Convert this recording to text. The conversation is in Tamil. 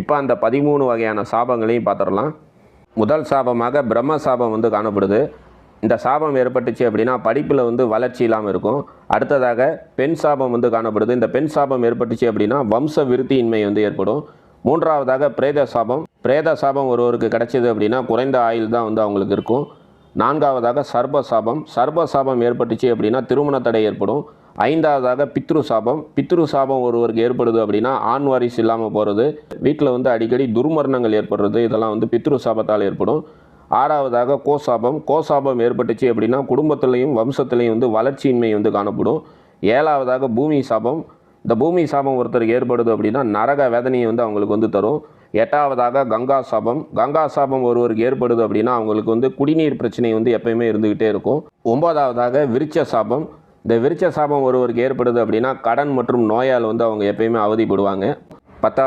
இப்போ அந்த பதிமூணு வகையான சாபங்களையும் பார்த்துடலாம். முதல் சாபமாக பிரம்ம சாபம் வந்து காணப்படுது. இந்த சாபம் ஏற்பட்டுச்சு அப்படின்னா படிப்பில் வந்து வளர்ச்சி இல்லாமல் இருக்கும். அடுத்ததாக பெண் சாபம் வந்து காணப்படுது. இந்த பெண் சாபம் ஏற்பட்டுச்சு அப்படின்னா வம்ச விருத்தியின்மை வந்து ஏற்படும். மூன்றாவதாக பிரேத சாபம். பிரேத சாபம் ஒருவருக்கு கிடைச்சது அப்படின்னா குறைந்த ஆயுள் தான் வந்து அவங்களுக்கு இருக்கும். நான்காவதாக சர்ப சாபம் சர்ப சாபம் ஏற்பட்டுச்சு அப்படின்னா திருமண தடை ஏற்படும். ஐந்தாவதாக பித்ரு சாபம் பித்ரு சாபம் ஒருவருக்கு ஏற்படுது அப்படின்னா ஆண் வாரிசு இல்லாமல் போகிறது வீட்டில் வந்து அடிக்கடி துர்மரணங்கள் ஏற்படுறது. இதெல்லாம் வந்து பித்ரு சாபத்தால் ஏற்படும். ஆறாவதாக கோசாபம். கோசாபம் ஏற்பட்டுச்சு அப்படின்னா குடும்பத்திலையும் வம்சத்திலையும் வந்து வளர்ச்சியின்மை வந்து காணப்படும். ஏழாவதாக பூமி சாபம் இந்த பூமி சாபம் ஒருத்தருக்கு ஏற்படுது அப்படின்னா நரக வேதனையை வந்து அவங்களுக்கு வந்து தரும். எட்டாவதாக கங்கா சாபம். கங்கா சாபம் ஒருவருக்கு ஏற்படுது அப்படின்னா அவங்களுக்கு வந்து குடிநீர் பிரச்சனை வந்து எப்பயுமே இருந்துக்கிட்டே இருக்கும். ஒன்பதாவதாக விருச்ச சாபம். இந்த விருச்ச சாபம் ஒருவருக்கு ஏற்படுது அப்படின்னா கடன் மற்றும் நோயால் வந்து அவங்க எப்பயுமே அவதிப்படுவாங்க. பத்தாவது